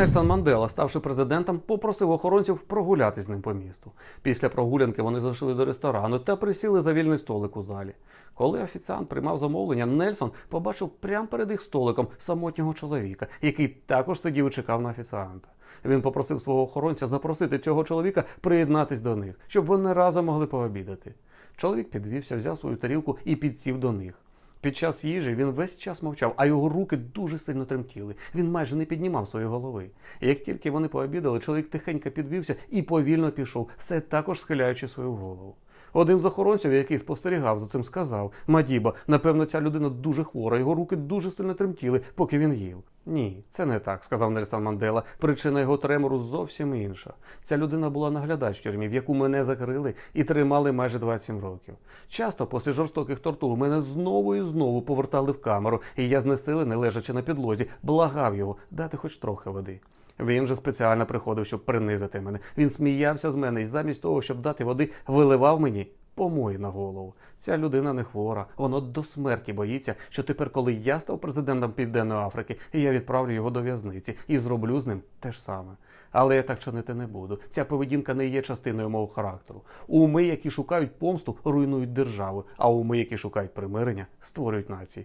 Нельсон Мандела, ставши президентом, попросив охоронців прогулятись з ним по місту. Після прогулянки вони зайшли до ресторану та присіли за вільний столик у залі. Коли офіціант приймав замовлення, Нельсон побачив прямо перед їх столиком самотнього чоловіка, який також сидів і чекав на офіціанта. Він попросив свого охоронця запросити цього чоловіка приєднатись до них, щоб вони разом могли пообідати. Чоловік підвівся, взяв свою тарілку і підсів до них. Під час їжі він весь час мовчав, а його руки дуже сильно тремтіли. Він майже не піднімав свої голови. Як тільки вони пообідали, чоловік тихенько підвівся і повільно пішов, все також схиляючи свою голову. Один з охоронців, який спостерігав за цим, сказав: Мадіба, напевно, ця людина дуже хвора, його руки дуже сильно тремтіли, поки він їв. Ні, це не так, сказав Нельсон Мандела. Причина його тремору зовсім інша. Ця людина була наглядач в тюрмі, в яку мене закрили і тримали майже 27 років. Часто після жорстоких тортур мене знову і знову повертали в камеру, і я знесилений, лежачи на підлозі, благав його дати хоч трохи води. Він же спеціально приходив, щоб принизити мене. Він сміявся з мене і замість того, щоб дати води, виливав мені помої на голову. Ця людина не хвора. Воно до смерті боїться, що тепер, коли я став президентом Південної Африки, я відправлю його до в'язниці і зроблю з ним те ж саме. Але я так чинити не буду. Ця поведінка не є частиною мого характеру. Уми, які шукають помсту, руйнують державу, а уми, які шукають примирення, створюють нації.